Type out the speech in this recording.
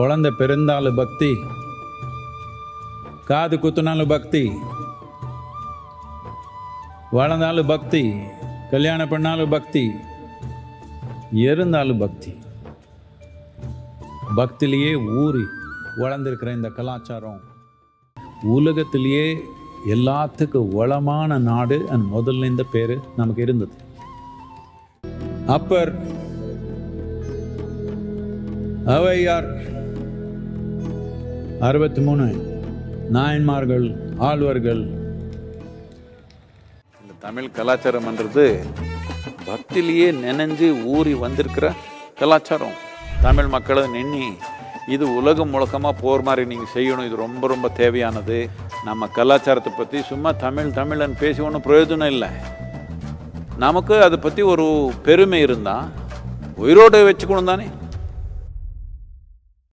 குழந்தை பிறந்தாலும் பக்தி. காது குத்துனாலும் பக்தி. வளர்ந்தாலும் பக்தி. கல்யாணம் பண்ணாலும் பக்தி. இருந்தாலும் பக்தி. பக்திலேயே ஊறி வளர்ந்துருக்கிற இந்த கலாச்சாரம். உலகத்திலேயே எல்லாத்துக்கும் வளமான நாடு அண்ட் முதல்ல இந்த பேர் நமக்கு இருந்தது. அப்பர் அவையார் அறுபத்தி மூணு. நாயன்மார்கள் ஆழ்வார்கள். இந்த தமிழ் கலாச்சாரம்ன்றது பக்திலேயே நினைஞ்சு ஊறி வந்திருக்கிற கலாச்சாரம். தமிழ் மக்களை நின்னி இது உலகம் முழக்கமாக போகிற மாதிரி நீங்கள் செய்யணும் இது ரொம்ப ரொம்ப தேவையானது. நம்ம கலாச்சாரத்தை பற்றி சும்மா தமிழ் தமிழன் பேசி ஒன்றும் பிரயோஜனம் இல்லை. நமக்கு அதை பற்றி ஒரு பெருமை இருந்தால் உயிரோடு வச்சுக்கணும் தானே?